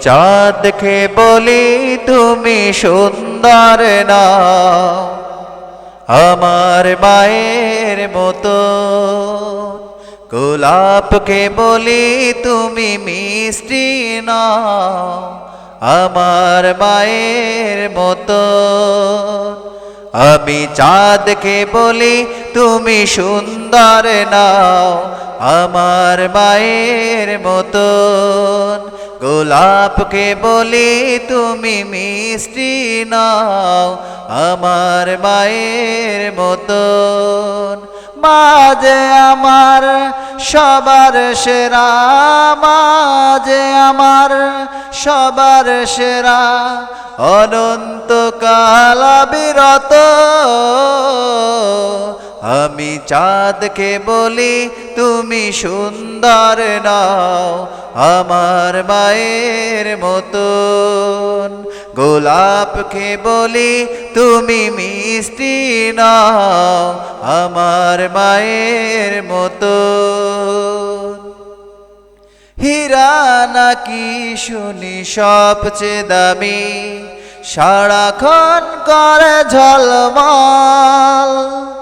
চাঁদ দেখে বলি, তুমি সুন্দর না। আমার মায়ের মতো গোলাপকে বলি, তুমি মিষ্টি না। আমার মায়ের মতো আমি চাঁদকে বলি, তুমি সুন্দর নাও আমার মায়ের মতন গোলাপকে বলি তুমি মিষ্টি নাও, আমার মায়ের মতন। মাঝে আমার সবার সেরা, মাঝে আমার সবার সেরা অনন্ত বিরত। আমি চাঁদকে বলি তুমি সুন্দর নাও আমার মায়ের মতন। গোলাপকে বলি, তুমি মিষ্টি নাও, আমার মায়ের মতন। হীরা নাকি শুনি সবচেয়ে দামি, সারাক্ষণ করে ঝলমল।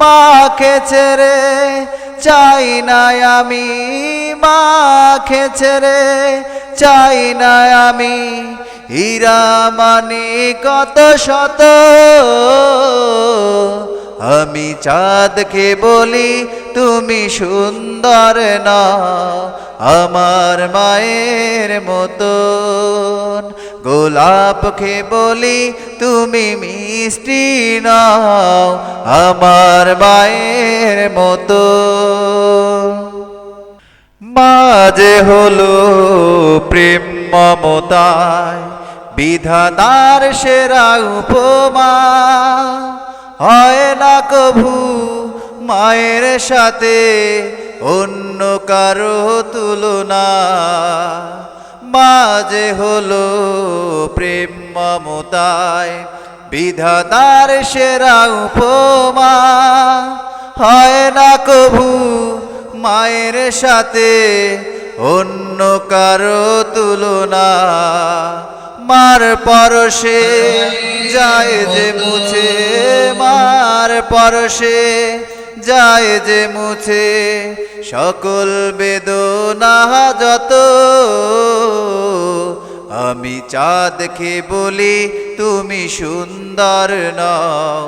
মাকে ছেড়ে চাই না আমি মাকে ছেড়ে, চাই না আমি হীরা মানি কত শত। আমি চাঁদকে বলি, তুমি সুন্দর না আমার মায়ের মতন। গোলাপকে বলি, তুমি মিষ্টি নাও, আমার মায়ের মতো মাঝে হলো প্রেম মমতায়, বিধাতার সেরা উপমা। হয় না কভু মায়ের সাথে অন্য কারও তুলনা। মাঝে হলো প্রেম মমতায়, বিধাতার সেরা উপমা। হয় না কভু মায়ের সাথে অন্য কারও তুলনা। মার পরশে যায় যে মুছে, মার পরশে যায় যে মুছে সকল বেদনা যত। আমি চাঁদকে বলি, তুমি সুন্দর নাও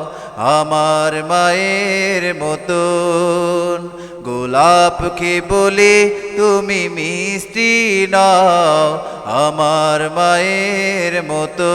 আমার মায়ের মতন গোলাপকে বলি, তুমি মিষ্টি নাও আমার মায়ের মতো।